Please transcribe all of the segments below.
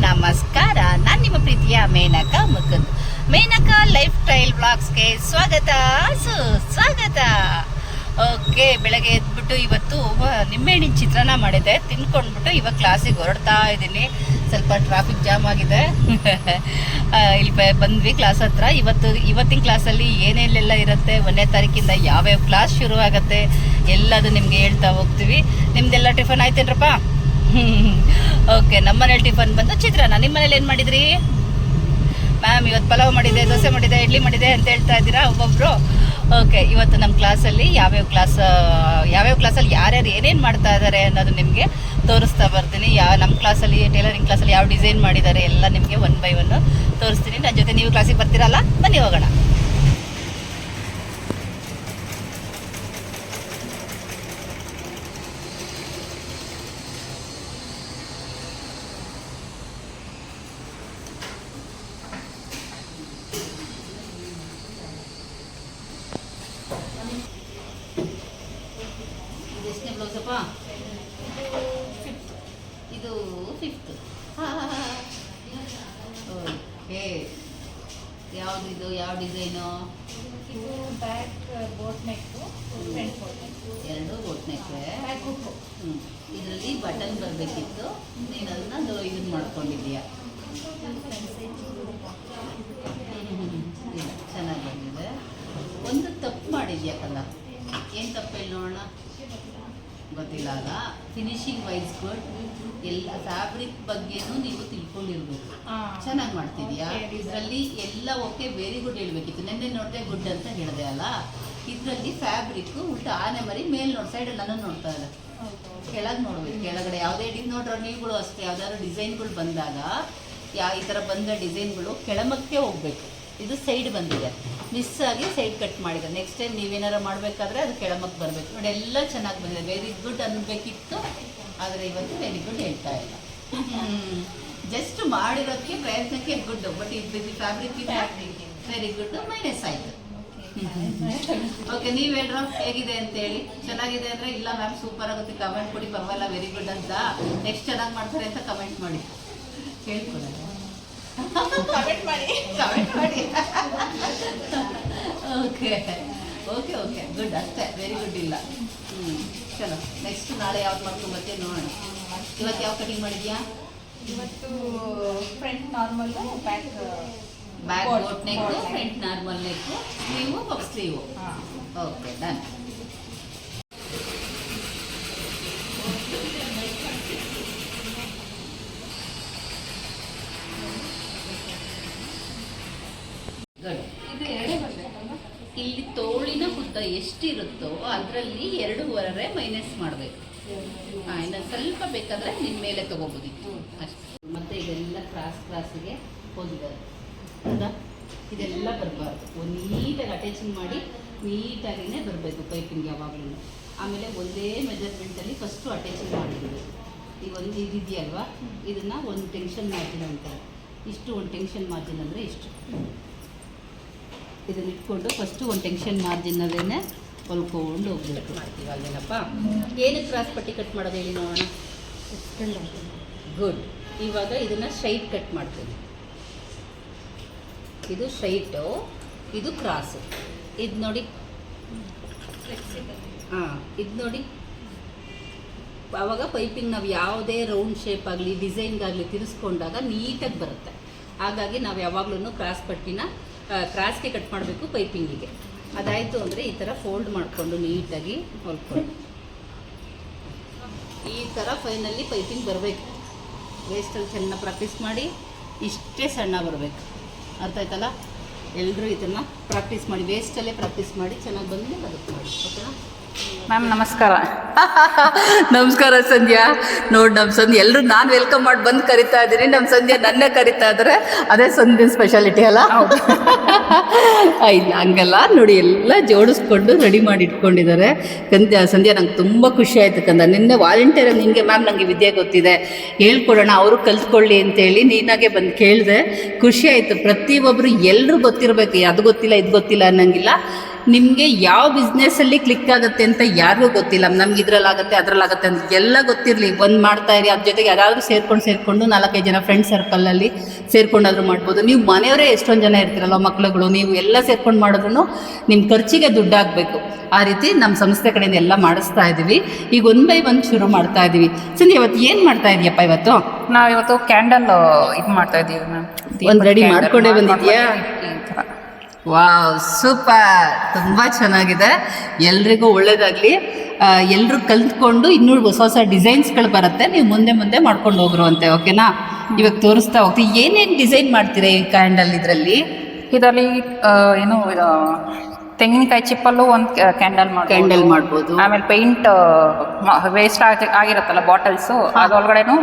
ನಮಸ್ಕಾರ. ನಾನು ನಿಮ್ಮ ಪ್ರೀತಿಯ ಮೇನಕ ಮುಕುಂದ್. ಮೇನಕ ಲೈಫ್ ಸ್ಟೈಲ್ ಬ್ಲಾಗ್ಸ್ಗೆ ಸ್ವಾಗತ. ಸುಸ್ವಾಗತ ಓಕೆ ಬೆಳಗ್ಗೆ ಎದ್ಬಿಟ್ಟು ಇವತ್ತು ನಿಂಬೆಹಣ್ಣಿನ ಚಿತ್ರಾನ್ನ ಮಾಡಿದೆ ತಿನ್ಕೊಂಡ್ಬಿಟ್ಟು ಇವಾಗ ಕ್ಲಾಸಿಗೆ ಹೊರಡ್ತಾ ಇದ್ದೀನಿ. ಸ್ವಲ್ಪ ಟ್ರಾಫಿಕ್ ಜಾಮ್ ಆಗಿದೆ. ಇಲ್ಲಿ ಬಂದ್ವಿ ಕ್ಲಾಸ್ ಹತ್ರ. ಇವತ್ತು, ಇವತ್ತಿನ ಕ್ಲಾಸಲ್ಲಿ ಏನೇನೆಲ್ಲ ಇರುತ್ತೆ, ಒಂದನೇ ತಾರೀಕಿಂದ ಯಾವ್ಯಾವ ಕ್ಲಾಸ್ ಶುರು ಎಲ್ಲದು ನಿಮ್ಗೆ ಹೇಳ್ತಾ ಹೋಗ್ತೀವಿ. ನಿಮ್ದೆಲ್ಲ ಟಿಫನ್ ಆಯ್ತೇನ್ರಪ್ಪ? ಓಕೆ ನಮ್ಮ ಮನೇಲಿ ಟಿಫನ್ ಬಂದು ಚಿತ್ರಾನ್ನ. ನಿಮ್ಮ ಮನೇಲಿ ಏನು ಮಾಡಿದ್ರಿ? ಮ್ಯಾಮ್ ಇವತ್ತು ಪಲಾವ್ ಮಾಡಿದೆ, ದೋಸೆ ಮಾಡಿದೆ, ಇಡ್ಲಿ ಮಾಡಿದೆ ಅಂತ ಹೇಳ್ತಾ ಇದ್ದೀರಾ ಒಬ್ಬೊಬ್ರು? ಓಕೆ ಇವತ್ತು ನಮ್ಮ ಕ್ಲಾಸಲ್ಲಿ ಯಾವ್ಯಾವ ಕ್ಲಾಸ್ ಯಾವ್ಯಾವ ಕ್ಲಾಸಲ್ಲಿ ಯಾರ್ಯಾರು ಏನೇನು ಮಾಡ್ತಾ ಇದ್ದಾರೆ ಅನ್ನೋದು ನಿಮಗೆ ತೋರಿಸ್ತಾ ಬರ್ತೀನಿ. ಯಾವ ನಮ್ಮ ಕ್ಲಾಸಲ್ಲಿ ಟೈಲರಿಂಗ್ ಕ್ಲಾಸಲ್ಲಿ ಯಾವ ಡಿಸೈನ್ ಮಾಡಿದ್ದಾರೆ ಎಲ್ಲ ನಿಮಗೆ ಒನ್ ಬೈ ಒನ್ ತೋರಿಸ್ತೀನಿ. ನನ್ನ ಜೊತೆ ನೀವು ಕ್ಲಾಸಿಗೆ ಬರ್ತೀರಲ್ಲ? ಬನ್ನಿ ಹೋಗೋಣ. ಎಷ್ಟನೇ ಫಿಫ್ತ್ ಇದು ಫಿಫ್ತ್ ಓಕೆ. ಯಾವ್ದು ಇದು? ಯಾವ ಡಿಸೈನು ಇದು back boat neck front boat neck. ಎರಡು ಬ್ಯಾಕ್ ಹುಕ್ಕು ಹ್ಞೂ ಇದರಲ್ಲಿ ಬಟನ್ ಬರಬೇಕಿತ್ತು. ನೀನು ಅದನ್ನ ಇದನ್ನ ಮಾಡ್ಕೊಂಡಿದ್ದೀಯಾ? ಚೆನ್ನಾಗಿ ಬಂದಿದೆ. ಒಂದು ತಪ್ಪು ಮಾಡಿದ್ಯಾ ಕಲ್ಲ? ಏನು ತಪ್ಪು ಹೇಳಿ ನೋಡೋಣ ಗೊತ್ತಿಲ್ಲ ಅಲ್ಲ ಫಿನಿಶಿಂಗ್ ವೈಸ್ ಗುಡ್ ಎಲ್ಲ ಫ್ಯಾಬ್ರಿಕ್ ಬಗ್ಗೆನೂ ನೀವು ತಿಳ್ಕೊಂಡಿರ್ಬೇಕು. ಚೆನ್ನಾಗಿ ಮಾಡ್ತಿದ್ಯಾ? ಇದರಲ್ಲಿ ಎಲ್ಲ ಓಕೆ ವೆರಿ ಗುಡ್ ಹೇಳ್ಬೇಕಿತ್ತು. ನೆನ್ನೆ ನೋಡಿದೆ ಗುಡ್ ಅಂತ ಹೇಳಿದೆ ಅಲ್ಲ? ಇದರಲ್ಲಿ ಫ್ಯಾಬ್ರಿಕ್ ಉಲ್ಟಾ ಆನೆ ಮರಿ ಮೇಲ್ ನೋಡ್ ಸೈಡ್ ನಾನು ನೋಡ್ತಾ ಇಲ್ಲ ಕೆಳಗೆ ನೋಡ್ಬೇಕು. ಕೆಳಗಡೆ ಯಾವುದೇ ಡಿ ನೋಡ್ರ ನೀವುಗಳು ಅಷ್ಟೇ. ಯಾವ್ದಾದ್ರು ಡಿಸೈನ್ಗಳು ಬಂದಾಗ ಯಾ ಈ ಥರ ಬಂದ ಡಿಸೈನ್ಗಳು ಕೆಳಮಕ್ಕೆ ಹೋಗ್ಬೇಕು. ಇದು ಸೈಡ್ ಬಂದಿದೆ. ಮಿಸ್ ಆಗಿ ಸೈಡ್ ಕಟ್ ಮಾಡಿದೆ. ನೆಕ್ಸ್ಟ್ ಟೈಮ್ ನೀವೇನಾರು ಮಾಡಬೇಕಾದ್ರೆ ಅದು ಕೆಳಮಕ್ಕೆ ಬರಬೇಕು. ನೋಡಿ, ಎಲ್ಲ ಚೆನ್ನಾಗಿ ಬಂದಿದೆ. ವೆರಿ ಗುಡ್ ಅನ್ನಬೇಕಿತ್ತು ಆದರೆ ಇವತ್ತು ವೆರಿ ಗುಡ್ ಹೇಳ್ತಾ ಇಲ್ಲ. ಜಸ್ಟ್ ಮಾಡಿರೋಕ್ಕೆ ಪ್ರಯತ್ನಕ್ಕೆ ಗುಡ್. ಬಟ್ ಇದು ಫ್ಯಾಬ್ರಿಕ್ ವೆರಿ ಗುಡ್ ಮೈನಸ್ ಆಯಿತು. ಓಕೆ ನೀವು ಹೇಳ್ರ ಹೇಗಿದೆ ಅಂತ ಹೇಳಿ. ಚೆನ್ನಾಗಿದೆ ಅಂದ್ರೆ ಇಲ್ಲ ಮ್ಯಾಮ್ ಸೂಪರ್ ಆಗುತ್ತೆ. ಕಮೆಂಟ್ ಕೊಡಿ, ಪರವಾಗಿಲ್ಲ ವೆರಿ ಗುಡ್ ಅಂತ. ನೆಕ್ಸ್ಟ್ ಚೆನ್ನಾಗಿ ಮಾಡ್ತಾರೆ ಅಂತ ಕಮೆಂಟ್ ಮಾಡಿ. ಹೇಳ್ಕೊಡಲ್ಲ ಕಮೆಂಟ್ ಮಾಡಿ ಕಮೆಂಟ್ ಮಾಡಿ ಓಕೆ ಓಕೆ ಓಕೆ ಗುಡ್ ಅಷ್ಟೇ. ವೆರಿ ಗುಡ್ ಇಲ್ಲ. ಹ್ಞೂ ಚಲೋ. ನೆಕ್ಸ್ಟ್ ನಾಳೆ ಯಾವ್ದು ಮತ್ತೆ ನೋಡೋಣ. ಇವತ್ತು ಯಾವ ಕಟಿಂಗ್ ಮಾಡಿದ್ಯಾ? ಇವತ್ತು front normal back back boat. Neck front normal neck sleeve puff sleeve. ಹಾಂ. ಓಕೆ ಡನ್ ಎಷ್ಟಿರುತ್ತೋ ಅದರಲ್ಲಿ ಎರಡೂವರೆ ಮೈನಸ್ ಮಾಡಬೇಕು. ಹಾಂ ಇನ್ನು ಸ್ವಲ್ಪ ಬೇಕಾದರೆ ನಿಮ್ಮ ಮೇಲೆ ತೊಗೋಬೋದಿತ್ತು. ಅಷ್ಟು. ಮತ್ತು ಇದೆಲ್ಲ ಕ್ರಾಸ್ ಕ್ರಾಸಿಗೆ ಹೋಗಿದ್ದಾರೆ. ಹೌದಾ? ಇದೆಲ್ಲ ಬರಬಾರ್ದು. ಒಂದು ನೀಟಾಗಿ ಅಟ್ಯಾಚಿಂಗ್ ಮಾಡಿ ನೀಟಾಗಿನೇ ಬರಬೇಕು ಪೈಪಿಂಗ್ ಯಾವಾಗಲೂ ಆಮೇಲೆ ಒಂದೇ ಮೆಜರ್ಮೆಂಟಲ್ಲಿ ಫಸ್ಟು ಅಟ್ಯಾಚಿಂಗ್ ಮಾಡಿಬಿಡಬೇಕು ಈಗ ಒಂದು ಇದಿದೆಯಲ್ವಾ ಇದನ್ನು ಒಂದು ಟೆನ್ಷನ್ ಮಾಡ್ತೀನಿ ಅಂತಾರೆ. ಇಷ್ಟು ಒಂದು ಟೆನ್ಷನ್ ಮಾಡ್ತೀನಿ ಅಂದರೆ ಇಷ್ಟು ಇದನ್ನ ಇಟ್ಕೊಂಡು ಫಸ್ಟು ಒಂದು ಟೆನ್ಷನ್ ಮಾರ್ಜಿನಲ್ಲೇ ಹೊಲ್ಕೊಂಡು ಹೋಗ್ಬೇಕು. ಏನಪ್ಪ ಏನಕ್ಕೆ ಕ್ರಾಸ್ ಪಟ್ಟಿ ಕಟ್ ಮಾಡೋದು ಹೇಳಿ ನೋಡೋಣ? ಗುಡ್ ಇವಾಗ ಇದನ್ನು ಸ್ಟ್ರೈಟ್ ಕಟ್ ಮಾಡ್ತೀನಿ. ಇದು ಸ್ಟ್ರೈಟು ಇದು ಕ್ರಾಸು ಇದು ನೋಡಿ ಹಾಂ, ಇದು ನೋಡಿ ಆವಾಗ ಪೈಪಿಂಗ್ ನಾವು ಯಾವುದೇ ರೌಂಡ್ ಶೇಪ್ ಆಗಲಿ ಡಿಸೈನ್ಗಾಗಲಿ ತಿರ್ಸ್ಕೊಂಡಾಗ ನೀಟಾಗಿ ಬರುತ್ತೆ. ಹಾಗಾಗಿ ನಾವು ಯಾವಾಗಲೂ ಕ್ರಾಸ್ ಪಟ್ಟಿನ ಕ್ರಾಸ್ಗೆ ಕಟ್ ಮಾಡಬೇಕು ಪೈಪಿಂಗಿಗೆ. ಅದಾಯಿತು ಅಂದರೆ ಈ ಥರ ಫೋಲ್ಡ್ ಮಾಡಿಕೊಂಡು ನೀಟಾಗಿ ಹೊಲ್ಕೊಂಡು ಈ ಥರ ಫೈನಲ್ಲಿ ಪೈಪಿಂಗ್ ಬರಬೇಕು. ವೇಸ್ಟಲ್ಲಿ ಚೆನ್ನಾಗಿ ಪ್ರಾಕ್ಟೀಸ್ ಮಾಡಿ, ಇಷ್ಟೇ ಸಣ್ಣ ಬರಬೇಕು. ಅರ್ಥ ಆಯ್ತಲ್ಲ? ಎಲ್ಲರೂ ಇದನ್ನು ಪ್ರಾಕ್ಟೀಸ್ ಮಾಡಿ ವೇಸ್ಟಲ್ಲೇ ಪ್ರಾಕ್ಟೀಸ್ ಮಾಡಿ, ಚೆನ್ನಾಗಿ ಬಂದು ಅದಕ್ಕೆ ಮಾಡಿ ಓಕೆನಾ? ಮ್ಯಾಮ್ ನಮಸ್ಕಾರ. ನಮಸ್ಕಾರ ಸಂಧ್ಯಾ. ನೋಡಿ ನಮ್ಮ ಸಂಧ್ಯಾ ಎಲ್ಲರೂ ನಾನು ವೆಲ್ಕಮ್ ಮಾಡಿ ಬಂದು ಕರಿತಾ ಇದ್ದೀನಿ. ನಮ್ಮ ಸಂಧ್ಯಾ ನನ್ನೇ ಕರಿತಾ ಇದ್ದಾರೆ ಅದೇ ಸಂಧ್ಯಾ ಸ್ಪೆಷಾಲಿಟಿ ಅಲ್ಲ? ಇಲ್ಲ, ಹಂಗಲ್ಲ. ನೋಡಿ, ಎಲ್ಲ ಜೋಡಿಸ್ಕೊಂಡು ರೆಡಿ ಮಾಡಿ ಇಟ್ಕೊಂಡಿದ್ದಾರೆ. ಕಂದ್ಯ, ಸಂಧ್ಯಾ, ನಂಗೆ ತುಂಬ ಖುಷಿ ಆಯ್ತು ಕಂದ ನಿನ್ನೆ ವಾಲಂಟಿಯರ್ ನಿಮಗೆ ಮ್ಯಾಮ್ ನನಗೆ ವಿದ್ಯೆ ಗೊತ್ತಿದೆ. ಹೇಳ್ಕೊಡೋಣ, ಅವರು ಕಲ್ತ್ಕೊಳ್ಳಿ ಅಂತೇಳಿ ನೀನಾಗೆ ಬಂದು ಕೇಳಿದೆ. ಖುಷಿ ಆಯಿತು. ಪ್ರತಿಯೊಬ್ಬರು ಎಲ್ಲರೂ ಗೊತ್ತಿರಬೇಕು. ಅದು ಗೊತ್ತಿಲ್ಲ, ಇದು ಗೊತ್ತಿಲ್ಲ ಅನ್ನಂಗಿಲ್ಲ. ನಿಮಗೆ ಯಾವ ಬಿಸ್ನೆಸ್ಸಲ್ಲಿ ಕ್ಲಿಕ್ ಆಗುತ್ತೆ ಅಂತ ಯಾರಿಗೂ ಗೊತ್ತಿಲ್ಲ. ನಮ್ಗೆ ಇದ್ರಲ್ಲಾಗುತ್ತೆ ಆಗುತ್ತೆ ಅಂತ ಎಲ್ಲ ಗೊತ್ತಿರಲಿ. ಒಂದು ಮಾಡ್ತಾ ಇರಿ ಅದ್ರ ಜೊತೆಗೆ ಯಾರಾದರೂ ಸೇರ್ಕೊಂಡು ಸೇರಿಕೊಂಡು ನಾಲ್ಕೈದು ಜನ ಫ್ರೆಂಡ್ ಸರ್ಕಲಲ್ಲಿ ಸೇರ್ಕೊಂಡಾದ್ರೂ ಮಾಡ್ಬೋದು. ನೀವು ಮನೆಯವರೇ ಎಷ್ಟೊಂದು ಜನ ಇರ್ತೀರಲ್ಲ ಮಕ್ಳುಗಳು ನೀವು ಎಲ್ಲ ಸೇರ್ಕೊಂಡು ಮಾಡಿದ್ರು ನಿಮ್ಮ ಖರ್ಚಿಗೆ ದುಡ್ಡಾಗಬೇಕು. ಆ ರೀತಿ ನಮ್ಮ ಸಂಸ್ಥೆ ಕಡೆಯಿಂದ ಎಲ್ಲ ಮಾಡಿಸ್ತಾ ಇದ್ದೀವಿ ಈಗ ಒನ್ ಬೈ ಒನ್ ಶುರು ಮಾಡ್ತಾ ಇದ್ದೀವಿ ಸರ್ ಇವತ್ತು ಏನು ಮಾಡ್ತಾ ಇದೀಯಪ್ಪ ಇವತ್ತು? ನಾವು ಇವತ್ತು ಕ್ಯಾಂಡಲ್ ಇದು ಮಾಡ್ತಾ ಇದ್ದೀವಿ ಮ್ಯಾಮ್ ಒಂದು ರೆಡಿ ಮಾಡ್ಕೊಂಡೇ ಬಂದಿದ್ಯಾ? Wow, super. ತುಂಬ ಚೆನ್ನಾಗಿದೆ. ಎಲ್ರಿಗೂ ಒಳ್ಳೇದಾಗಲಿ. ಎಲ್ಲರೂ ಕಲ್ತ್ಕೊಂಡು ಇನ್ನೂ ಹೊಸ ಹೊಸ ಡಿಸೈನ್ಸ್ಗಳು ಬರುತ್ತೆ. ನೀವು ಮುಂದೆ ಮುಂದೆ ಮಾಡ್ಕೊಂಡು ಹೋಗ್ರುವಂತೆ, ಓಕೆನಾ? ಇವಾಗ ತೋರಿಸ್ತಾ ಹೋಗ್ತೀವಿ ಏನೇನು ಡಿಸೈನ್ ಮಾಡ್ತೀರಾ ಈ ಕ್ಯಾಂಡಲ್ ಇದರಲ್ಲಿ? ಇದರಲ್ಲಿ ಏನು ತೆಂಗಿನಕಾಯಿ ಚಿಪ್ಪಲ್ಲೂ ಒಂದು ಕ್ಯಾಂಡಲ್ ಮಾಡಿ ಕ್ಯಾಂಡಲ್ ಮಾಡ್ಬೋದು. ಆಮೇಲೆ ಪೇಂಟ್ ವೇಸ್ಟ್ ಆಗಿ ಆಗಿರುತ್ತಲ್ಲ ಬಾಟಲ್ಸ್ ಅದರೊಳಗಡೆನು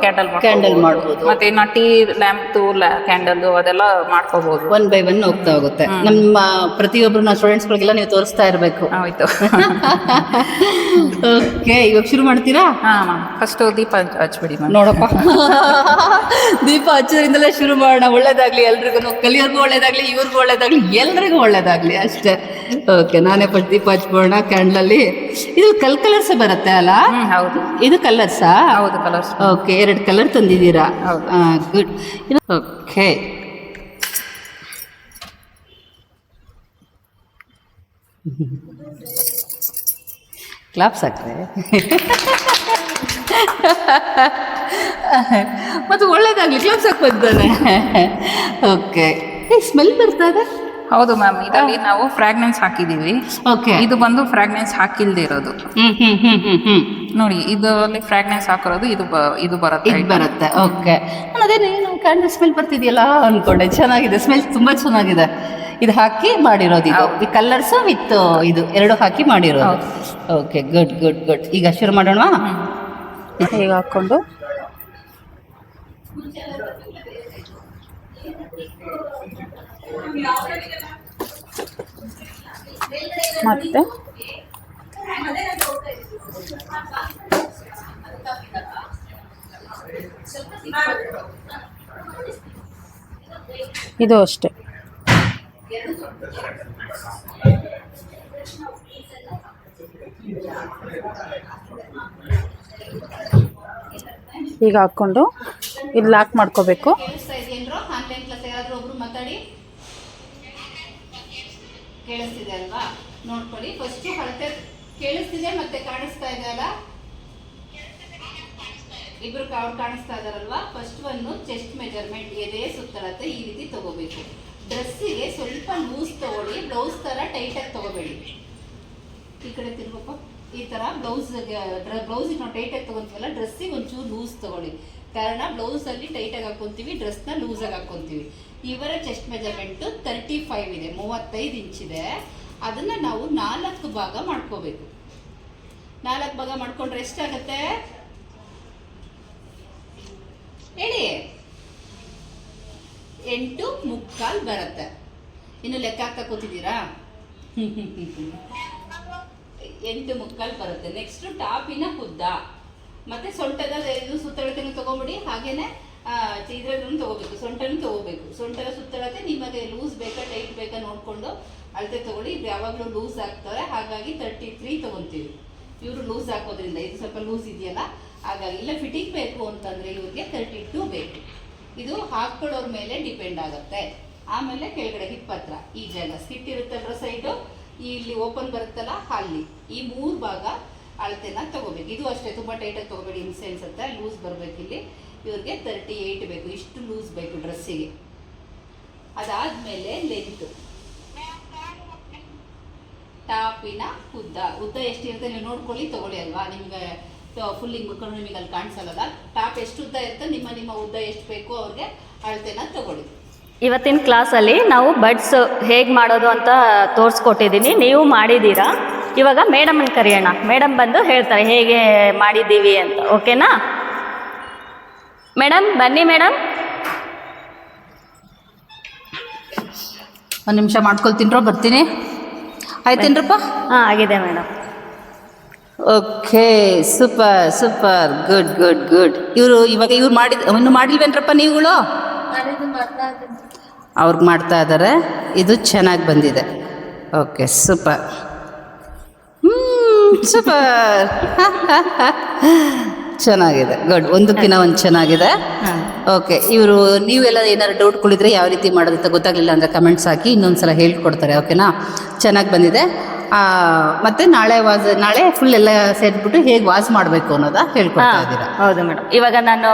ಕ್ಯಾಂಡಲ್ ಕ್ಯಾಂಡಲ್ ಮಾಡ್ಬೋದು. ಮತ್ತೆ ಇನ್ನು ಟೀ ಲ್ಯಾಂಪ್ದು ಕ್ಯಾಂಡಲ್ ಅದೆಲ್ಲ ಮಾಡ್ಕೋಬಹುದು ಒನ್ ಬೈ ಒನ್ ಹೋಗ್ತಾ ಹೋಗುತ್ತೆ. ನಮ್ಮ ಪ್ರತಿಯೊಬ್ಬರು ನಾವು ಸ್ಟೂಡೆಂಟ್ಸ್ಗಳಿಗೆಲ್ಲ ನೀವು ತೋರಿಸ್ತಾ ಇರಬೇಕು. ಆಯ್ತು ಓಕೆ ಇವಾಗ ಶುರು ಮಾಡ್ತೀರಾ? ಹಾ ಮ್ಯಾಮ್ ಫಸ್ಟ್ ದೀಪ ಹಚ್- ಹಚ್ಬಿಡಿ ನೋಡಪ್ಪ. ದೀಪ ಹಚ್ಚೋದ್ರಿಂದಲೇ ಶುರು ಮಾಡೋಣ. ಒಳ್ಳೇದಾಗ್ಲಿ ಎಲ್ರಿಗೂ ಕಲಿಯೋರ್ಗೂ ಒಳ್ಳೇದಾಗ್ಲಿ ಇವ್ರಿಗೂ ಒಳ್ಳೇದಾಗ್ಲಿ ಎಲ್ರಿಗೂ ಒಳ್ಳೇದಾಗ್ಲಿ ಅಷ್ಟೇ. ಓಕೆ ನಾನೇ ಫಸ್ಟ್ ದೀಪ ಹಚ್ಬೋಣ ಕ್ಯಾಂಡ್ಲಲ್ಲಿ ಇದು ಕಲ್ ಕಲರ್ಸ್ ಬರುತ್ತೆ ಅಲ್ಲ? ಹೌದು. ಇದು ಕಲರ್ಸಾ ಹೌದು ಕಲರ್ಸ್ ಓಕೆ ಎರಡು ಕಲರ್ ತಂದಿದ್ದೀರಾ. ಗುಡ್ ಓಕೆ ಕ್ಲಾಪ್ಸ್ ಹಾಕ್ರೆ ಮತ್ತು ಒಳ್ಳೇದಾಗಲಿ ಕ್ಲಾಪ್ಸ್ ಹಾಕಿ ಬಂದಾನೆ ಓಕೆ ಸ್ಮೆಲ್ ಬರ್ತಾ ಇದೆ? ಹೌದು ಮ್ಯಾಮ್ ಇದರಲ್ಲಿ ನಾವು ಫ್ರಾಗ್ನೆನ್ಸ್ ಹಾಕಿದೀವಿ ಓಕೆ ಇದು ಬಂದು ಫ್ರಾಗ್ನೆನ್ಸ್ ಹಾಕಿಲ್ದೇ ಇರೋದು ಹ್ಮ್ ಹ್ಮ್ ಹ್ಮ್ ಹ್ಮ್ ಹ್ಮ್. ನೋಡಿ ಇದರಲ್ಲಿ ಫ್ರಾಗ್ನೆನ್ಸ್ ಹಾಕಿರೋದು ಇದು ಬ- ಇದು ಬರುತ್ತೆ. ಇದು ಬರುತ್ತೆ. ಓಕೆ ಅದೇ ನೀನು ಕ್ಯಾಂಡಲ್ ಸ್ಮೆಲ್ ಬರ್ತಿದೆಯಲ್ಲ ಅನ್ಕೊಂಡೆ. ಚೆನ್ನಾಗಿದೆ. ಸ್ಮೆಲ್ ತುಂಬಾ ಚೆನ್ನಾಗಿದೆ. ಇದು ಹಾಕಿ ಮಾಡಿರೋದು ಇದು. ಈ ಕಲರ್ಸ್ ವಿತ್ ಇದು. ಎರಡು ಹಾಕಿ ಮಾಡಿರೋದು. ಓಕೆ ಗುಡ್ ಗುಡ್ ಗುಡ್ ಈಗ ಶುರು ಮಾಡೋಣ ಈಗ ಹಾಕೊಂಡು ಮತ್ತೆ? ಇದು ಅಷ್ಟೇ. ಈಗ ಹಾಕ್ಕೊಂಡು ಇದು ಲಾಕ್ ಮಾಡ್ಕೋಬೇಕು ಕೇಳಿಸ್ತಾ ಇದೆಯೇನ್ರೋ ಆನ್ಲೈನ್ ಕ್ಲಾಸ್ ಯಾರಾದ್ರೂ ಒಬ್ರು ಮಾತಾಡಿ ಕೇಳಿಸ್ತಿದೆ ಅಲ್ವಾ? ನೋಡ್ಕೊಳ್ಳಿ. ಫಸ್ಟ್ ಹಳತೆ ಕೇಳಿಸ್ತಿದೆ ಮತ್ತೆ ಕಾಣಿಸ್ತಾ ಇದೆ ಅಲ್ಲ? ಇಬ್ರು ಅವ್ರು ಕಾಣಿಸ್ತಾ ಇದಾರಲ್ವಾ? ಫಸ್ಟ್ ಒಂದು ಚೆಸ್ಟ್ ಮೆಜರ್ಮೆಂಟ್ ಎದೆ, ಸುತ್ತಳತೆ ಈ ರೀತಿ ತಗೋಬೇಕು. ಡ್ರೆಸ್ಸಿಗೆ ಸ್ವಲ್ಪ ಲೂಸ್ ತಗೊಳ್ಳಿ. ಬ್ಲೌಸ್ ತರ ಟೈಟ್ ಆಗಿ ತಗೋಬೇಡಿ. ಈ ಕಡೆ ತಿರ್ಬೇಕು ಈ ತರ ಬ್ಲೌಸ್ ಬ್ಲೌಸಿಗೆ ನಾವು ಟೈಟ್ ಆಗಿ ತಗೊಂತೀವಲ್ಲ ಡ್ರೆಸ್ಸಿಗೆ ಒಂಚೂರು ಲೂಸ್ ತಗೊಳ್ಳಿ. ಕಾರಣ ಬ್ಲೌಸ್ ಅಲ್ಲಿ ಟೈಟ್ ಆಗಿ ಹಾಕೊಂತೀವಿ ಡ್ರೆಸ್ನ ಲೂಸ್ ಆಗಿ ಹಾಕೊಂತೀವಿ. ಇವರ ಚೆಸ್ಟ್ ಮೆಜರ್ಮೆಂಟು ತರ್ಟಿ ಫೈವ್ ಇದೆ, ಮೂವತ್ತೈದು ಇದೆ. ಅದನ್ನ ನಾವು ನಾಲ್ಕು ಭಾಗ ಮಾಡ್ಕೋಬೇಕು. ನಾಲ್ಕು ಭಾಗ ಮಾಡ್ಕೊಂಡ್ರೆ ಎಷ್ಟಾಗತ್ತೆ? ಹೇಳಿ. ಎಂಟು ಮುಕ್ಕಾಲ್ ಬರುತ್ತೆ. ಇನ್ನು ಲೆಕ್ಕ ಹಾಕ್ತಾ ಕೂತಿದ್ದೀರಾ? ಎಂಟು ಮುಕ್ಕಾಲು ಬರುತ್ತೆ. ನೆಕ್ಸ್ಟ್ ಟಾಪಿನ ಉದ್ದ. ಮತ್ತೆ ಸೊಂಟದ ಇದು ಸುತ್ತಳತೆನೂ ತಗೊಂಬಿಡಿ. ಹಾಗೇನೆ ಇದ್ರದ್ದು ತಗೋಬೇಕು. ಸೊಂಟನೂ ತಗೋಬೇಕು. ಸೊಂಟದ ಸುತ್ತಳತೆ ನಿಮಗೆ ಲೂಸ್ ಬೇಕಾ ಟೈಟ್ ಬೇಕಾ ನೋಡಿಕೊಂಡು ಅಳತೆ ತಗೊಳ್ಳಿ. ಇದು ಯಾವಾಗಲೂ ಲೂಸ್ ಆಗ್ತಾರೆ ಹಾಗಾಗಿ ತರ್ಟಿ ತ್ರೀ ತಗೊಂತೀವಿ. ಇವರು ಲೂಸ್ ಹಾಕೋದ್ರಿಂದ. ಇದು ಸ್ವಲ್ಪ ಲೂಸ್ ಇದೆಯಲ್ಲ? ಹಾಗಾಗಿ ಇಲ್ಲ ಫಿಟ್ಟಿಂಗ್ ಬೇಕು ಅಂತಂದ್ರೆ ಇವ್ರಿಗೆ ತರ್ಟಿ ಟೂ ಬೇಕು. ಇದು ಹಾಕೊಳ್ಳೋರ್ ಮೇಲೆ ಡಿಪೆಂಡ್ ಆಗುತ್ತೆ. ಆಮೇಲೆ ಕೆಳಗಡೆ ಹಿಪ್ಪತ್ರ ಈ ಜಾಗ. ಸ್ಕಿಟ್ ಇರುತ್ತಲ್ರ ಸೈಡು ಇಲ್ಲಿ ಓಪನ್ ಬರುತ್ತಲ್ಲ ಅಲ್ಲಿ, ಈ ಮೂರು ಭಾಗ ಅಳತೆನ ತಗೋಬೇಕು. ಇದು ಅಷ್ಟೇ, ತುಂಬ ಟೈಟಾಗಿ ತಗೋಬೇಡಿ ಹಿಂಸೆ ಅನ್ಸುತ್ತೆ ಲೂಸ್ ಬರಬೇಕು ಇಲ್ಲಿ. ಇವ್ರಿಗೆ ತರ್ಟಿ ಏಯ್ಟ್ ಬೇಕು, ಇಷ್ಟು ಲೂಸ್ ಬೇಕು ಡ್ರೆಸ್ಸಿಗೆ ಅದಾದಮೇಲೆ ಲೆಂತ್ ಟಾಪಿನ ಉದ್ದ. ಉದ್ದ ಎಷ್ಟಿರುತ್ತೆ ನೀವು ನೋಡ್ಕೊಳ್ಳಿ, ತಗೊಳ್ಳಿ ಅಲ್ವಾ? ನಿಮಗೆ ಫುಲ್ ಹಿಂಗ್ ಮುಟ್ಕೊಂಡು ನಿಮಗೆ ಅಲ್ಲಿ. ಕಾಣಿಸಲ್ಲ ಟಾಪ್ ಎಷ್ಟು ಉದ್ದ ಇರುತ್ತೆ, ನಿಮ್ಮ ನಿಮ್ಮ ಉದ್ದ ಎಷ್ಟು ಬೇಕು ಅವ್ರಿಗೆ ಅಳತೆನ ತಗೊಳ್ಳಿ. ಇವತ್ತಿನ ಕ್ಲಾಸಲ್ಲಿ ನಾವು ಬಡ್ಸ್ ಹೇಗೆ ಮಾಡೋದು ಅಂತ ತೋರಿಸ್ಕೊಟ್ಟಿದ್ದೀನಿ. ನೀವು ಮಾಡಿದ್ದೀರಾ? ಇವಾಗ ಮೇಡಮನ್ನು ಕರೆಯೋಣ. ಮೇಡಮ್ ಬಂದು ಹೇಳ್ತಾರೆ ಹೇಗೆ ಮಾಡಿದ್ದೀವಿ ಅಂತ. ಓಕೆನಾ? ಮೇಡಮ್ ಬನ್ನಿ ಮೇಡಮ್. ಒಂದು ನಿಮಿಷ ಮಾಡ್ಕೊಳ್ತೀನ್ರೋ ಬರ್ತೀನಿ. ಆಯ್ತೇನ್ರಪ್ಪ ಹಾಂ ಆಗಿದೆ madam. Okay super super. Good good good. ಇವರು ಇವಾಗ ಇವ್ರು ಮಾಡಿದ ಇನ್ನು ಮಾಡಿಲ್ವೇನ್ರಪ್ಪ ನೀವುಗಳು? ಅವ್ರಿಗೆ ಮಾಡ್ತಾ ಇದ್ದಾರೆ ಇದು ಚೆನ್ನಾಗಿ ಬಂದಿದೆ. ಓಕೆ ಸೂಪರ್ ಸೂಪರ್ ಚೆನ್ನಾಗಿದೆ. ಗುಡ್ ಒಂದಕ್ಕಿನ ಒಂದು ಚೆನ್ನಾಗಿದೆ. ಓಕೆ ಇವರು, ನೀವೆಲ್ಲ ಏನಾದ್ರು ಡೌಟ್ಗಳಿದ್ರೆ ಯಾವ ರೀತಿ ಮಾಡೋದಂತ ಗೊತ್ತಾಗಲಿಲ್ಲ ಅಂದರೆ ಕಮೆಂಟ್ಸ್ ಹಾಕಿ ಇನ್ನೊಂದು ಸಲ ಹೇಳ್ಕೊಡ್ತಾರೆ ಓಕೆನಾ ಚೆನ್ನಾಗಿ ಬಂದಿದೆ. ಮತ್ತೆ ನಾಳೆ ವಾಸ್ ನಾಳೆ ಫುಲ್ ಎಲ್ಲ ಸೇರಿಬಿಟ್ಟು ಹೇಗೆ ವಾಸ್ ಮಾಡಬೇಕು ಅನ್ನೋದ ಹೇಳ್ಕೊಡ್ತಾ ಇದ್ದೀರಾ. ಹೌದು ಮೇಡಮ್ ಇವಾಗ ನಾನು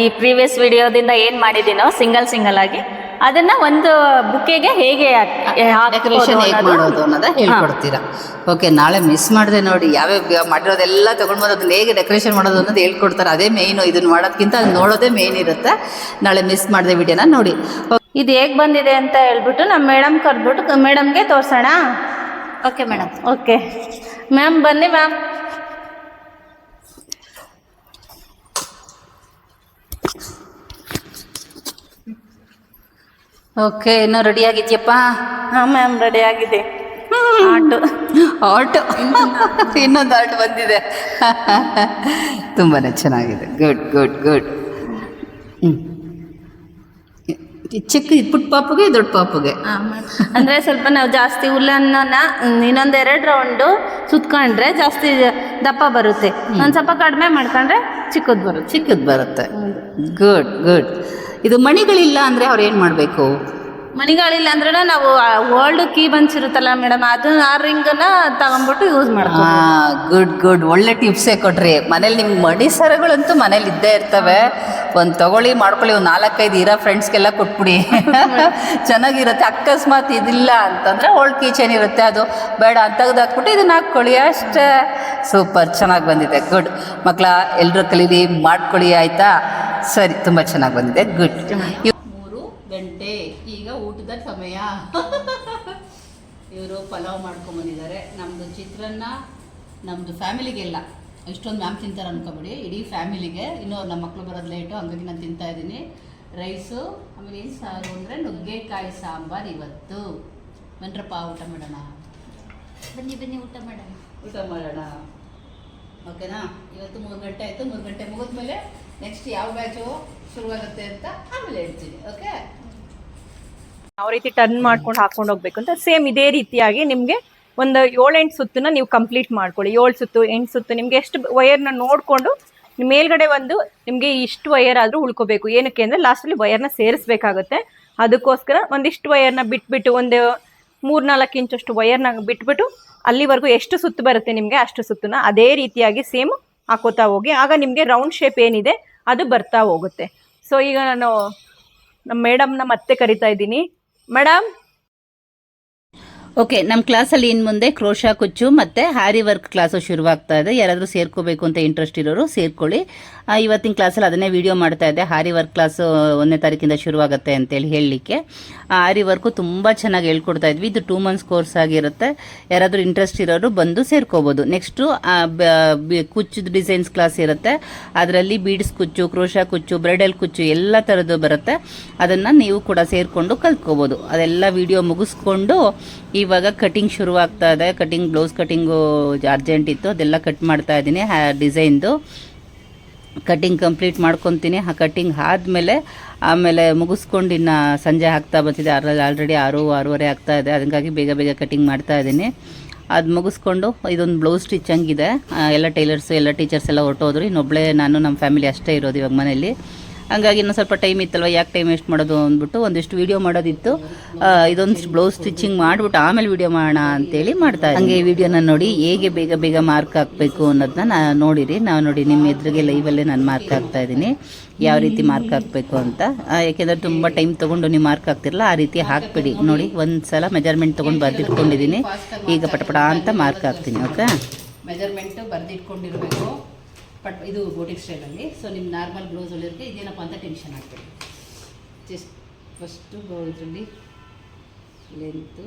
ಈ ಪ್ರೀವಿಯಸ್ ವಿಡಿಯೋದಿಂದ ಏನು ಮಾಡಿದ್ದೀನೋ ಸಿಂಗಲ್ ಸಿಂಗಲ್ ಆಗಿ ಅದನ್ನ ಒಂದು ಬುಕ್ಕೆಗೆ ಹೇಗೆ ಡೆಕೋರೇಷನ್ ಹೇಗೆ ಮಾಡೋದು ಅನ್ನೋದ ಹೇಳ್ಕೊಡ್ತೀರಾ. ಓಕೆ ನಾಳೆ ಮಿಸ್ ಮಾಡಿದೆ ನೋಡಿ ಯಾವ್ಯಾವ ಮಾಡಿರೋದೆಲ್ಲ ತೊಗೊಂಡು ಬಂದು ಅದನ್ನ ಹೇಗೆ ಡೆಕೋರೇಷನ್ ಮಾಡೋದು ಅನ್ನೋದು ಹೇಳ್ಕೊಡ್ತಾರೆ. ಅದೇ ಮೇಯ್ನು ಇದನ್ನ ಮಾಡೋದಕ್ಕಿಂತ ಅದು ನೋಡೋದೇ ಮೇಯ್ನ್ ಇರುತ್ತೆ. ನಾಳೆ ಮಿಸ್ ಮಾಡಿದೆ ವಿಡಿಯೋನ ನೋಡಿ. ಇದು ಹೇಗೆ ಬಂದಿದೆ ಅಂತ ಹೇಳ್ಬಿಟ್ಟು ನಮ್ಮ ಮೇಡಮ್ ಕರೆದ್ಬಿಟ್ಟು ಮೇಡಮ್ಗೆ ತೋರಿಸೋಣ. ಓಕೆ ಮೇಡಮ್ ಓಕೆ ಮ್ಯಾಮ್ ಬನ್ನಿ ಮ್ಯಾಮ್ ಓಕೆ ಇನ್ನೂ ರೆಡಿ ಆಗಿದ್ಯಪ್ಪ? ಹಾಂ ಮ್ಯಾಮ್ ರೆಡಿ ಆಗಿದೆ. ಆಟೋ ಆಟೋ ಇನ್ನೊಂದು ಆಟೋ ಬಂದಿದೆ. ತುಂಬಾ ಚೆನ್ನಾಗಿದೆ. ಗುಡ್ ಗುಡ್ ಗುಡ್ ಚಿಕ್ಕ ಪುಟ್ ಪುಟ್ಟ ಪಾಪುಗೆ ದೊಡ್ಡ ಪಾಪುಗೆ. ಅಂದರೆ ಸ್ವಲ್ಪ ನಾವು ಜಾಸ್ತಿ ಹುಲ್ಲನ್ನ ಇನ್ನೊಂದು ಎರಡು ರೌಂಡು ಸುತ್ಕೊಂಡ್ರೆ ಜಾಸ್ತಿ ದಪ್ಪ ಬರುತ್ತೆ. ಒಂದು ಸ್ವಲ್ಪ ಕಡಿಮೆ ಮಾಡ್ಕೊಂಡ್ರೆ ಚಿಕ್ಕದು ಬರುತ್ತೆ. ಚಿಕ್ಕದು ಬರುತ್ತೆ. ಗುಡ್ ಗುಡ್ ಇದು ಮಣಿಗಳಿಲ್ಲ ಅಂದರೆ ಅವ್ರು ಏನು ಮಾಡಬೇಕು? ಮಣಿಗಳಿಲ್ಲ ಅಂದ್ರೆ ನಾವು ಓಲ್ಡ್ ಕೀ ಬಂಚ್ ಇರುತ್ತಲ್ಲ ಮೇಡಮ್ ಅದು ಆ ರಿಂಗನ್ನ ತಗೊಂಡ್ಬಿಟ್ಟು ಯೂಸ್ ಮಾಡ್ತೀವಿ. ಗುಡ್ ಗುಡ್ ಒಳ್ಳೆ ಟಿಪ್ಸೇ ಕೊಟ್ರಿ. ಮನೇಲಿ ನಿಮ್ಗೆ ಮಣಿ ಸರಗಳಂತೂ ಮನೇಲಿ ಇದ್ದೇ ಇರ್ತವೆ. ಒಂದು ತಗೊಳ್ಳಿ ಮಾಡ್ಕೊಳ್ಳಿ ಒಂದು ನಾಲ್ಕೈದು ಇರೋ ಫ್ರೆಂಡ್ಸ್ಗೆಲ್ಲ ಕೊಟ್ಬಿಡಿ. ಚೆನ್ನಾಗಿರುತ್ತೆ. ಅಕಸ್ಮಾತ್ ಇದಿಲ್ಲ ಅಂತಂದರೆ ಓಲ್ಡ್ ಕಿಚನ್ ಇರುತ್ತೆ. ಅದು ಬೇಡ ಅಂತ ತೆಗ್ದಾಕ್ಬಿಟ್ಟು ಇದನ್ನ ಹಾಕ್ಕೊಳ್ಳಿ ಅಷ್ಟೇ. ಸೂಪರ್ ಚೆನ್ನಾಗಿ ಬಂದಿದೆ. ಗುಡ್ ಮಕ್ಕಳ ಎಲ್ಲರೂ ಕಲೀರಿ ಮಾಡ್ಕೊಳ್ಳಿ ಆಯಿತಾ? ಸರಿ ತುಂಬ ಚೆನ್ನಾಗಿ ಬಂದಿದೆ. ಗುಡ್ ಮೂರು ಗಂಟೆ. ಊಟದ ಸಮಯ. ಇವರು ಪಲಾವ್ ಮಾಡ್ಕೊಂಬಂದಿದ್ದಾರೆ ನಮ್ಮದು ಚಿತ್ರಾನ್ನ ನಮ್ಮದು ಫ್ಯಾಮಿಲಿಗೆಲ್ಲ ಇಷ್ಟೊಂದು ಮ್ಯಾಮ್ ತಿಂತಾರೆ ಅನ್ಕೊಬೇಡಿ. ಇಡೀ ಫ್ಯಾಮಿಲಿಗೆ ಇನ್ನೂ ನಮ್ಮ ಮಕ್ಕಳು ಬರೋದು ಲೇಟು ಹಂಗಾಗಿ ನಾನು ತಿಂತಾ ಇದ್ದೀನಿ. ರೈಸು ಆಮೇಲೆ ಏನು ಸಾರು ಅಂದರೆ ನುಗ್ಗೆಕಾಯಿ ಸಾಂಬಾರು ಇವತ್ತು. ಬನ್ರಪ್ಪ ಊಟ ಮಾಡೋಣ. ಬನ್ನಿ ಬನ್ನಿ ಊಟ ಮಾಡೋಣ. ಊಟ ಮಾಡೋಣ. ಓಕೆನಾ? ಇವತ್ತು ಮೂರು ಗಂಟೆ ಆಯಿತು. ಮೂರು ಗಂಟೆ ಮುಗಿದ್ಮೇಲೆ ನೆಕ್ಸ್ಟ್ ಯಾವ ಬ್ಯಾಚು ಶುರುವಾಗುತ್ತೆ ಅಂತ ಆಮೇಲೆ ಹೇಳ್ತೀನಿ. ಓಕೆ ಯಾವ ರೀತಿ ಟರ್ನ್ ಮಾಡ್ಕೊಂಡು ಹಾಕೊಂಡು ಹೋಗ್ಬೇಕು ಅಂತ ಸೇಮ್ ಇದೇ ರೀತಿಯಾಗಿ ನಿಮಗೆ ಒಂದು ಏಳೆಂಟು ಸುತ್ತನ್ನ ನೀವು ಕಂಪ್ಲೀಟ್ ಮಾಡ್ಕೊಳ್ಳಿ. ಏಳು ಸುತ್ತು, ಎಂಟು ಸುತ್ತು, ನಿಮಗೆ ಎಷ್ಟು ವಯರ್ನ ನೋಡಿಕೊಂಡು ಮೇಲ್ಗಡೆ ಒಂದು ನಿಮಗೆ ಇಷ್ಟು ವಯರ್ ಆದರೂ ಉಳ್ಕೋಬೇಕು. ಏನಕ್ಕೆ ಅಂದರೆ ಲಾಸ್ಟಲ್ಲಿ ವಯರ್ನ ಸೇರಿಸ್ಬೇಕಾಗುತ್ತೆ. ಅದಕ್ಕೋಸ್ಕರ ಒಂದಿಷ್ಟು ವಯರ್ನ ಬಿಟ್ಬಿಟ್ಟು ಒಂದು ಮೂರ್ನಾಲ್ಕು ಇಂಚಷ್ಟು ವೈರ್ನ ಬಿಟ್ಬಿಟ್ಟು ಅಲ್ಲಿವರೆಗೂ ಎಷ್ಟು ಸುತ್ತು ಬರುತ್ತೆ ನಿಮಗೆ ಅಷ್ಟು ಸುತ್ತನ್ನ ಅದೇ ರೀತಿಯಾಗಿ ಸೇಮ್ ಹಾಕೋತಾ ಹೋಗಿ. ಆಗ ನಿಮಗೆ ರೌಂಡ್ ಶೇಪ್ ಏನಿದೆ ಅದು ಬರ್ತಾ ಹೋಗುತ್ತೆ. ಸೊ ಈಗ ನಾನು ನಮ್ಮ ಮೇಡಮ್ನ ಮತ್ತೆ ಕರಿತಾ ಇದ್ದೀನಿ. ಮೇಡಮ್ ಓಕೆ ನಮ್ಮ ಕ್ಲಾಸಲ್ಲಿ ಇನ್ನು ಮುಂದೆ ಕ್ರೋಶಾ, ಕುಚ್ಚು ಮತ್ತು ಹ್ಯಾರಿ ವರ್ಕ್ ಕ್ಲಾಸು ಶುರುವಾಗ್ತಾ ಇದೆ. ಯಾರಾದರೂ ಸೇರ್ಕೋಬೇಕು ಅಂತ ಇಂಟ್ರೆಸ್ಟ್ ಇರೋರು ಸೇರ್ಕೊಳ್ಳಿ. ಇವತ್ತಿನ ಕ್ಲಾಸಲ್ಲಿ ಅದನ್ನೇ ವಿಡಿಯೋ ಮಾಡ್ತಾ ಇದ್ದೆ. ಹಾರಿ ವರ್ಕ್ ಕ್ಲಾಸು ಒಂದನೇ ತಾರೀಕಿಂದ ಶುರುವಾಗುತ್ತೆ ಅಂತೇಳಿ ಹೇಳಲಿಕ್ಕೆ. ಹಾರಿ ವರ್ಕು ತುಂಬ ಚೆನ್ನಾಗಿ ಹೇಳ್ಕೊಡ್ತಾ ಇದ್ವಿ. ಇದು ಟೂ ಮಂತ್ಸ್ ಕೋರ್ಸ್ ಆಗಿರುತ್ತೆ. ಯಾರಾದರೂ ಇಂಟ್ರೆಸ್ಟ್ ಇರೋರು ಬಂದು ಸೇರ್ಕೋಬೋದು. ನೆಕ್ಸ್ಟು ಕುಚ್ಚು ಡಿಸೈನ್ಸ್ ಕ್ಲಾಸ್ ಇರುತ್ತೆ. ಅದರಲ್ಲಿ ಬೀಡ್ಸ್ ಕುಚ್ಚು, ಕ್ರೋಶ ಕುಚ್ಚು ಬ್ರೈಡಲ್ ಕುಚ್ಚು ಎಲ್ಲ ಥರದ್ದು ಬರುತ್ತೆ. ಅದನ್ನು ನೀವು ಕೂಡ ಸೇರಿಕೊಂಡು ಕಲ್ತ್ಕೋಬೋದು. ಅದೆಲ್ಲ ವಿಡಿಯೋ ಮುಗಿಸ್ಕೊಂಡು ಇವಾಗ ಕಟಿಂಗ್ ಶುರುವಾಗ್ತಾ ಇದೆ. ಕಟಿಂಗ್ ಬ್ಲೌಸ್ ಕಟಿಂಗು ಅರ್ಜೆಂಟ್ ಇತ್ತು. ಅದೆಲ್ಲ ಕಟ್ ಮಾಡ್ತಾ ಇದ್ದೀನಿ ಹ್ಯಾ ಡಿಸೈನ್ದು ಕಟಿಂಗ್ ಕಂಪ್ಲೀಟ್ ಮಾಡ್ಕೊತೀನಿ. ಆ ಕಟ್ಟಿಂಗ್ ಆದಮೇಲೆ, ಆಮೇಲೆ ಮುಗಿಸ್ಕೊಂಡು ಇನ್ನು ಸಂಜೆ ಆಗ್ತಾ ಬರ್ತಿದೆ. ಅದರಲ್ಲಿ ಆಲ್ರೆಡಿ ಆರು, ಆರೂವರೆ ಆಗ್ತಾ ಇದೆ. ಅದಕ್ಕಾಗಿ ಬೇಗ ಬೇಗ ಕಟ್ಟಿಂಗ್ ಮಾಡ್ತಾ ಇದ್ದೀನಿ. ಅದು ಮುಗಿಸ್ಕೊಂಡು ಇದೊಂದು ಬ್ಲೌಸ್ ಸ್ಟಿಚ್ ಹಂಗಿದೆ. ಎಲ್ಲ ಟೈಲರ್ಸು ಎಲ್ಲ ಟೀಚರ್ಸ್ ಎಲ್ಲ ಹೊರಟೋದ್ರು ಇನ್ನೊಬ್ಬಳೇ ನಾನು ನಮ್ಮ ಫ್ಯಾಮಿಲಿ ಅಷ್ಟೇ ಇರೋದು ಇವಾಗ ಮನೇಲಿ ಹಂಗಾಗಿ ಇನ್ನೂ ಸ್ವಲ್ಪ ಟೈಮ್ ಇತ್ತಲ್ವ? ಯಾಕೆ ಟೈಮ್ ವೇಸ್ಟ್ ಮಾಡೋದು ಅಂದ್ಬಿಟ್ಟು ಒಂದಿಷ್ಟು ವೀಡಿಯೋ ಮಾಡೋದಿತ್ತು. ಇದೊಂದಿಷ್ಟು ಬ್ಲೌಸ್ ಸ್ಟಿಚಿಂಗ್ ಮಾಡಿಬಿಟ್ಟು ಆಮೇಲೆ ವೀಡಿಯೋ ಮಾಡೋಣ ಅಂತೇಳಿ ಮಾಡ್ತಾ. ಹಂಗೆ ಈ ವಿಡಿಯೋನ ನೋಡಿ ಹೇಗೆ ಬೇಗ ಬೇಗ ಮಾರ್ಕ್ ಹಾಕಬೇಕು ಅನ್ನೋದನ್ನ ನಾ ನೋಡಿರಿ. ನಾವು ನೋಡಿ ನಿಮ್ಮ ಎದುರಿಗೆ ಲೈವಲ್ಲೇ ನಾನು ಮಾರ್ಕ್ ಹಾಕ್ತಾ ಇದ್ದೀನಿ. ಯಾವ ರೀತಿ ಮಾರ್ಕ್ ಹಾಕಬೇಕು ಅಂತ. ಯಾಕೆಂದರೆ ತುಂಬ ಟೈಮ್ ತೊಗೊಂಡು ನೀವು ಮಾರ್ಕ್ ಹಾಕ್ತಿರಲ್ಲ, ಆ ರೀತಿ ಹಾಕ್ಬಿಡಿ. ನೋಡಿ ಒಂದು ಸಲ ಮೆಜರ್ಮೆಂಟ್ ತೊಗೊಂಡು ಬರೆದಿಟ್ಕೊಂಡಿದ್ದೀನಿ. ಈಗ ಪಟಪಟ ಅಂತ ಮಾರ್ಕ್ ಹಾಕ್ತೀನಿ, ಓಕೆ? ಮೆಜರ್ಮೆಂಟು ಬರೆದಿಟ್ಕೊಂಡಿರಬೇಕು. ಬಟ್ ಇದು ಬೋಟಿಕ್ ಸ್ಟೈಲಲ್ಲಿ ಸೊ ನಿಮ್ಮ ನಾರ್ಮಲ್ ಬ್ಲೌಸ್ ಹೊಲಿಯೋರಿಗೆ ಇದೇನಪ್ಪ ಅಂತ ಟೆನ್ಷನ್ ಆಗ್ಬೇಡಿ ಜಸ್ಟ್ ಫಸ್ಟು ಇದರಲ್ಲಿ ಲೆಂತು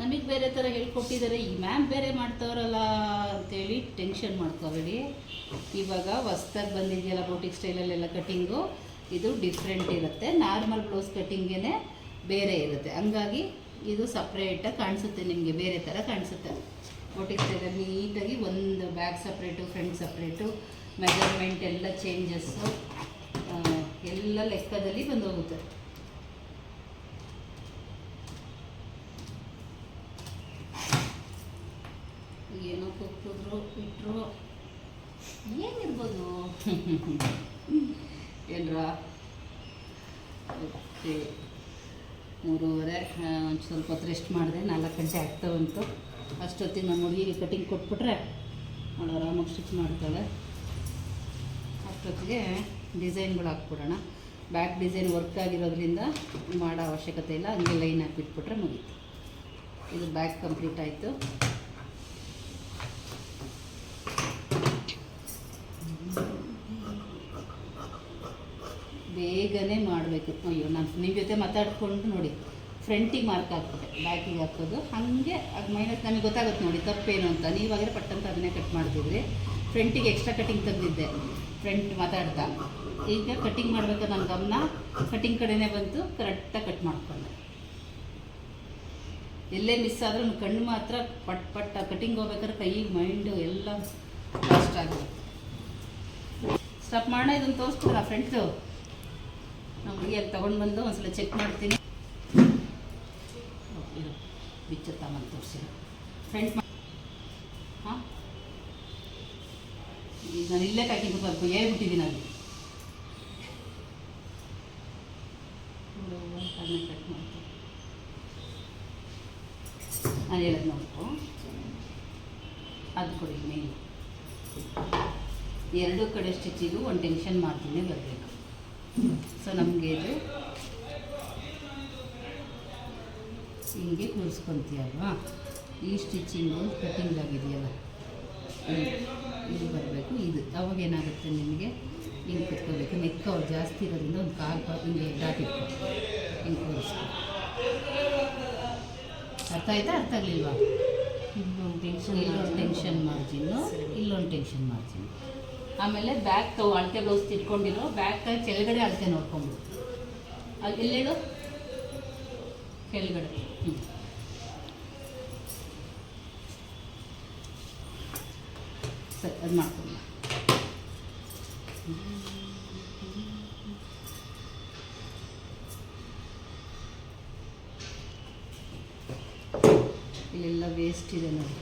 ನಮಗೆ ಬೇರೆ ಥರ ಹೇಳ್ಕೊಟ್ಟಿದ್ದಾರೆ ಈ ಮ್ಯಾಮ್ ಬೇರೆ ಮಾಡ್ತಾವ್ರಲ್ಲ ಅಂತೇಳಿ ಟೆನ್ಷನ್ ಮಾಡ್ಕೋಬೇಡಿ ಇವಾಗ ಹೊಸ್ದಾಗಿ ಬಂದಿದೆಯಲ್ಲ ಬೋಟಿಕ್ ಸ್ಟೈಲಲ್ಲೆಲ್ಲ ಕಟಿಂಗು ಇದು ಡಿಫ್ರೆಂಟ್ ಇರುತ್ತೆ. ನಾರ್ಮಲ್ ಬ್ಲೌಸ್ ಕಟ್ಟಿಂಗೇ ಬೇರೆ ಇರುತ್ತೆ. ಹಂಗಾಗಿ ಇದು ಸಪ್ರೇಟಾಗಿ ಕಾಣಿಸುತ್ತೆ ನಿಮಗೆ, ಬೇರೆ ಥರ ಕಾಣಿಸುತ್ತೆ. ಬೋಟಿಕ್ ಸ್ಟೈಲಲ್ಲಿ ನೀಟಾಗಿ ಒಂದು back separate front separate measurement ಎಲ್ಲ ಚೇಂಜಸ್ಸು ಎಲ್ಲ ಲೆಕ್ಕದಲ್ಲಿ ಬಂದು ಹೋಗುತ್ತೆ ಕೊಟ್ಟಿದ್ರು ಇಟ್ಟರು ಏನಿರ್ಬೋದು? ಏನರ ಓಕೆ. ಮೂರುವರೆ. ಒಂದು ಸ್ವಲ್ಪ ಹೊತ್ತು ರೆಸ್ಟ್ ಮಾಡಿದೆ. ನಾಲ್ಕು ಗಂಟೆ ಆಗ್ತಾ ಬಂತು ಅಷ್ಟೊತ್ತಿಗೆ ನಮ್ಮ ಹುಡುಗಿಗೆ ಕಟಿಂಗ್ ಕೊಟ್ಬಿಟ್ರೆ ಅವಳು ಆರಾಮಾಗಿ ಸ್ಟಿಚ್ ಮಾಡ್ತಾಳೆ. ಅಷ್ಟೊತ್ತಿಗೆ ಡಿಸೈನ್ಗಳು ಹಾಕ್ಬಿಡೋಣ. ಬ್ಯಾಕ್ ಡಿಸೈನ್ ವರ್ಕ್ ಆಗಿರೋದ್ರಿಂದ ಮಾಡೋ ಅವಶ್ಯಕತೆ ಇಲ್ಲ. ಹಂಗೆ ಲೈನ್ ಹಾಕಿಬಿಟ್ಬಿಟ್ರೆ ಮುಗೀತು. ಇದು ಬ್ಯಾಕ್ ಕಂಪ್ಲೀಟ್ ಆಯಿತು. ಬೇಗನೆ ಮಾಡಬೇಕು. ಅಯ್ಯೋ, ನಾನು ನಿಮ್ಮ ಜೊತೆ ಮಾತಾಡ್ಕೊಂಡು ನೋಡಿ ಫ್ರಂಟಿಗೆ ಮಾರ್ಕ್ ಹಾಕ್ಬಿಟ್ಟೆ ಬ್ಯಾಕಿಗೆ ಹಾಕೋದು ಹಾಗೆ ಮೈನಸ್ ನಮಗೆ ಗೊತ್ತಾಗುತ್ತೆ ನೋಡಿ ತಪ್ಪೇನು ಅಂತ. ನೀವಾದರೆ ಪಟ್ಟಂತ ಅದನ್ನೇ ಕಟ್ ಮಾಡ್ತಿದ್ರಿ. ಫ್ರಂಟಿಗೆ ಎಕ್ಸ್ಟ್ರಾ ಕಟಿಂಗ್ ತೆಗೆದಿದ್ದೆ ಫ್ರಂಟ್ ಮಾತಾಡ್ತಾ. ಈಗ ಕಟಿಂಗ್ ಮಾಡ್ಬೇಕಾದ್ರೆ ನನ್ನ ಗಮನ. ಕಟಿಂಗ್ ಕಡೆನೇ ಬಂತು ಕರೆಕ್ಟಾಗಿ ಕಟ್ ಮಾಡ್ಕೊಂಡೆ. ಎಲ್ಲೇ ಮಿಸ್ ಆದ್ರೂ ಕಣ್ಣು ಮಾತ್ರ ಪಟ್ ಪಟ್ಟ ಕಟಿಂಗ್ ಹೋಗ್ಬೇಕಾದ್ರೆ ಕೈ ಮೈಂಡು ಎಲ್ಲ ಲಾಸ್ಟ್ ಆಗಿದೆ. ಸ್ಟಾಪ್ ಮಾಡೋಣ ಇದನ್ನು ತೋರಿಸ್ಬಿಡ ಫ್ರೆಂಡ್ಸು ನಮ್ಮ ಹುಡುಗಿ ತೊಗೊಂಡು ಬಂದು ಒಂದ್ಸಲ ಚೆಕ್ ಮಾಡ್ತೀನಿ. ಬಿಚ್ಚುತ್ತಾಮಂತ ತೋರಿಸಿ ಫ್ರಂಟ್ ಹಾಂ? ಈಗ ನಾನು ಇಲ್ಲೇ ಕಾಕಿದ್ದು ಬರ್ಬೇಕು ಹೇಳ್ಬಿಟ್ಟಿದ್ದೀನಿ ಅದು ಕಟ್ ಮಾಡ್ತೀನಿ ನಾನು ಹೇಳೋದು ನೋಡ್ಕೊ. ಅದು ಕೊಡಿ ಮೇನ್ ಎರಡು ಕಡೆ ಸ್ಟಿಚಿಗೂ ಒಂದು ಟೆನ್ಷನ್ ಮಾಡ್ತೀನಿ, ಬರಬೇಕು. ಸೊ ನಮಗೆ ಇದು ಹಿಂಗೆ ಕೂರಿಸ್ಕೊತೀಯಲ್ವಾ ಈ ಸ್ಟಿಚಿಂಗು ಕಟ್ಟಿಂಗ್ ಆಗಿದೆಯಲ್ಲ. ಇದು- ಬರಬೇಕು ಇದು. ಅವಾಗ ಏನಾಗುತ್ತೆ ನಿಮಗೆ? ಹಿಂಗೆ ಕುತ್ಕೋಬೇಕು. ನೆಕ್ ಅವ್ರು ಜಾಸ್ತಿ ಇರೋದ್ರಿಂದ ಒಂದು ಕಾಲು ಪಾಲು ಹಿಂಗೆ ಡಾಟ್ ಹಿಂಗೆ ಕೂರಿಸ್ಕೊ ಅರ್ಥ ಆಯ್ತಾ? ಅರ್ಥ ಆಗಲಿಲ್ವಾ? ಇಲ್ಲೊಂದು ಟೆನ್ಷನ್ ಇಲ್ಲೊಂದು ಟೆನ್ಷನ್ ಮಾರ್ಜಿನ್ನು ಇಲ್ಲೊಂದು ಟೆನ್ಷನ್ ಮಾರ್ಜಿನ್ ಆಮೇಲೆ ಬ್ಯಾಕ್ ತಗೋ, ಅಳತೆ ಬ್ಲೌಸ್ ತಿಟ್ಕೊಂಡಿರೋ ಬ್ಯಾಕ್ ಕೆಳಗಡೆ ಅಳತೆ ನೋಡ್ಕೊಂಬಿಡು ಅಲ್ಲಿ ಎಲ್ಲೇಳು? ಕೆಳಗಡೆ. ಹ್ಞೂ ಸರಿ, ಅದು ಮಾಡ್ಕೊಂಡು. ಇಲ್ಲೆಲ್ಲ ವೇಸ್ಟ್ ಇದೆ ನೋಡಿ.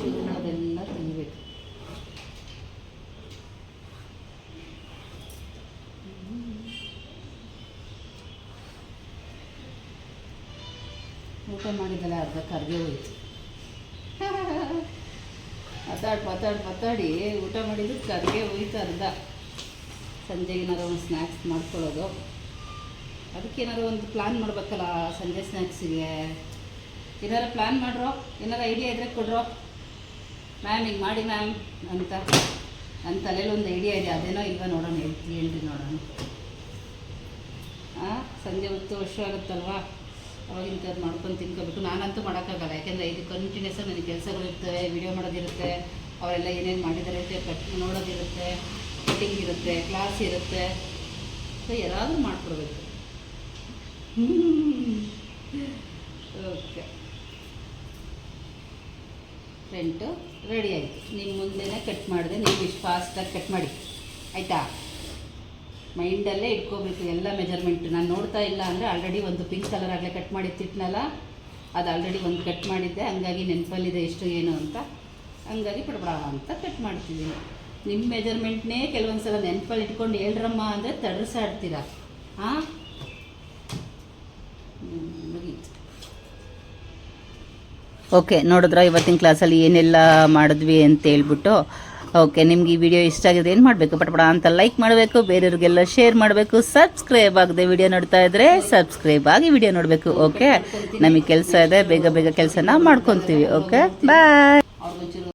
ಚೂರ್ಣದೆಲ್ಲ ತೆಗಿಬೇಕು ಊಟ ಮಾಡಿದ್ದಲ್ಲ ಅರ್ಧ ಕರ್ಗೆ ಹೋಯ್ತು. ಮಾತಾಡಿ ಮಾತಾಡಿ ಮಾತಾಡಿ, ಊಟ ಮಾಡಿದ್ದು ಕರ್ಗೆ ಹೋಯ್ತು ಅರ್ಧ. ಸಂಜೆಗೆ ಏನಾರು ಒಂದು ಸ್ನ್ಯಾಕ್ಸ್ ಮಾಡ್ಕೊಳ್ಳೋದು. ಅದಕ್ಕೆ ಏನಾರು ಒಂದು ಪ್ಲ್ಯಾನ್ ಮಾಡ್ಬೇಕಲ್ಲ, ಸಂಜೆ ಸ್ನ್ಯಾಕ್ಸಿಗೆ ಏನಾರು ಪ್ಲ್ಯಾನ್ ಮಾಡ್ರೋ? ಏನಾರು ಐಡಿಯಾ ಇದ್ರೆ ಕೊಡ್ರೋ? ಮ್ಯಾಮ್ ಹಿಂಗೆ ಮಾಡಿ ಮ್ಯಾಮ್ ಅಂತ. ನನ್ನ ತಲೆಯಲ್ಲಿ ಒಂದು ಐಡಿಯಾ ಇದೆ, ಅದೇನೋ ಇಲ್ವಾ ನೋಡೋಣ ಹೇಳ್ರಿ ನೋಡೋಣ. ಸಂಜೆ ಹೊತ್ತು ವರ್ಷ ಆಗುತ್ತಲ್ವಾ? ಅವಾಗ ಇಂಥದ್ದು ಮಾಡ್ಕೊಂಡು ತಿನ್ಕೊಬೇಕು ನಾನಂತೂ ಮಾಡೋಕ್ಕಾಗಲ್ಲ. ಯಾಕೆಂದರೆ ಇದು ಕಂಟಿನ್ಯೂಸ್ ನನಗೆ ಕೆಲಸಗಳಿರ್ತವೆ ವಿಡಿಯೋ ಮಾಡೋದಿರುತ್ತೆ, ಅವರೆಲ್ಲ ಏನೇನು ಮಾಡಿದ್ದಾರೆ ಕಟ್ ನೋಡೋದಿರುತ್ತೆ ಕಟಿಂಗ್ ಇರುತ್ತೆ ಕ್ಲಾಸ್ ಇರುತ್ತೆ. ಸೊ ಯಾರಾದರೂ ಮಾಡಿಕೊಡ್ಬೇಕು. ಓಕೆ ಫ್ರೆಂಟು ರೆಡಿ ಆಯಿತು. ನಿಮ್ಮ ಮುಂದೆನೇ ಕಟ್ ಮಾಡಿದೆ, ನೀವು ಇಷ್ಟು ಫಾಸ್ಟಾಗಿ ಕಟ್ ಮಾಡಿ. ಆಯಿತಾ? ಮೈಂಡಲ್ಲೇ ಇಟ್ಕೋಬೇಕು ಎಲ್ಲ ಮೆಜರ್ಮೆಂಟ್ ನಾನು ನೋಡ್ತಾ ಇಲ್ಲ ಅಂದರೆ ಆಲ್ರೆಡಿ ಒಂದು ಪಿಂಕ್ ಕಲರ್ ಆಗಲೇ ಕಟ್ ಮಾಡಿತ್ತಿಟ್ನಲ್ಲ ಅದು ಆಲ್ರೆಡಿ ಒಂದು ಕಟ್ ಮಾಡಿದ್ದೆ. ಹಂಗಾಗಿ ನೆನಪಲ್ಲಿದೆ ಎಷ್ಟು ಏನು ಅಂತ. ಹಂಗಾಗಿ ಪಡ್ಬಡ ಅಂತ ಕಟ್ ಮಾಡ್ತಿದ್ದೀನಿ. ನಿಮ್ಮ ಮೆಜರ್ಮೆಂಟ್ನೇ ಕೆಲವೊಂದು ಸಲ ನೆನಪಲ್ಲಿ ಇಟ್ಕೊಂಡು ಹೇಳ್ರಮ್ಮ ಅಂದರೆ ತಡ್ರಸಾಡ್ತೀರ? ಹಾಂ ಓಕೆ ನೋಡಿದ್ರ, ಇವತ್ತಿನ ಕ್ಲಾಸಲ್ಲಿ ಏನೆಲ್ಲ ಮಾಡಿದ್ವಿ ಅಂತ ಹೇಳ್ಬಿಟ್ಟು ಓಕೆ ನಿಮ್ಗೆ ಈ ವಿಡಿಯೋ ಇಷ್ಟ ಆಗಿದೆ ಏನು ಮಾಡಬೇಕು? ಪಟಪಡ ಅಂತ ಲೈಕ್ ಮಾಡಬೇಕು, ಬೇರೆಯವ್ರಿಗೆಲ್ಲ ಶೇರ್ ಮಾಡಬೇಕು ಸಬ್ಸ್ಕ್ರೈಬ್ ಆಗದೆ ವಿಡಿಯೋ ನೋಡ್ತಾ ಇದ್ರೆ ಸಬ್ಸ್ಕ್ರೈಬ್ ಆಗಿ ವಿಡಿಯೋ ನೋಡಬೇಕು ಓಕೆ ನಮಗೆ ಕೆಲಸ ಇದೆ, ಬೇಗ ಬೇಗ ಕೆಲಸನ ಮಾಡ್ಕೊತೀವಿ ಓಕೆ ಬಾಯ್